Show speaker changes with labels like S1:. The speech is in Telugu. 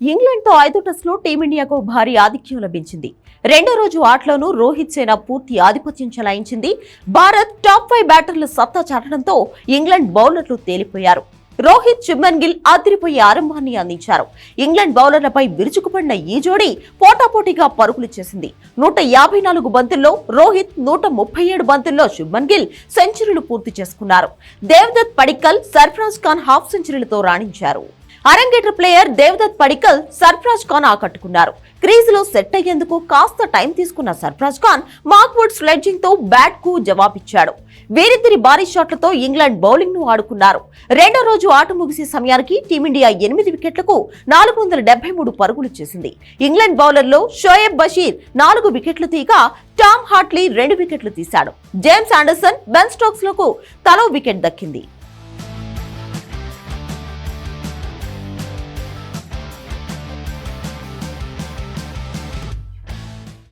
S1: ఇంగ్లాండ్తో ఐదు ఐదో టీమిండియాకు భారీ ఆధిక్యం లభించింది. రెండో రోజు ఆటలోనూ రోహిత్ సేన పూర్తి ఆధిపత్యం చెలాయించింది. భారత్ టాప్ ఫైవ్ బ్యాటర్లు సత్తా చాటడంతో ఇంగ్లాండ్ బౌలర్లు తేలిపోయారు. రోహిత్ శుభ్మన్ గిల్ ఆదిరిపోయే ఆరంభాన్ని అందించారు. ఇంగ్లాండ్ బౌలర్లపై విరుచుకుపడిన ఈ జోడీ పోటాపోటీగా పరుగులు చేసింది. నూట యాభై నాలుగు బంతుల్లో రోహిత్ నూట ముప్పై ఏడు బంతుల్లో శుభ్మన్ గిల్ సెంచరీలు పూర్తి చేసుకున్నారు. దేవదత్ పడిక్కల్ సర్ఫరాజ్ ఖాన్ హాఫ్ సెంచరీలతో రాణించారు. అరంగేట్ర ప్లేయర్ దేవదత్ పడికల్ సర్ఫరాజ్ ఖాన్ ఆకట్టుకున్నారు. క్రీజులో సెట్ అయ్యేందుకు కాస్త టైం తీసుకున్న సర్ఫరాజ్ ఖాన్ మాక్వుడ్ స్లెడ్జింగ్తో బ్యాట్కు జవాబిచ్చాడు. వీరిద్దరి భారీ షాట్లతో ఇంగ్లాండ్ బౌలింగ్ను ఆడుకున్నారు. రెండో రోజు ఆట ముగిసే సమయానికి టీమిండియా ఎనిమిది వికెట్లకు నాలుగు వందల డెబ్బై మూడు పరుగులు చేసింది. ఇంగ్లాండ్ బౌలర్లో షోయబ్ బషీర్ నాలుగు వికెట్లు తీగా టామ్ హార్ట్లీ రెండు వికెట్లు తీశాడు. జేమ్స్ ఆండర్సన్ బెన్ స్టోక్స్లకు తలో వికెట్ దక్కింది.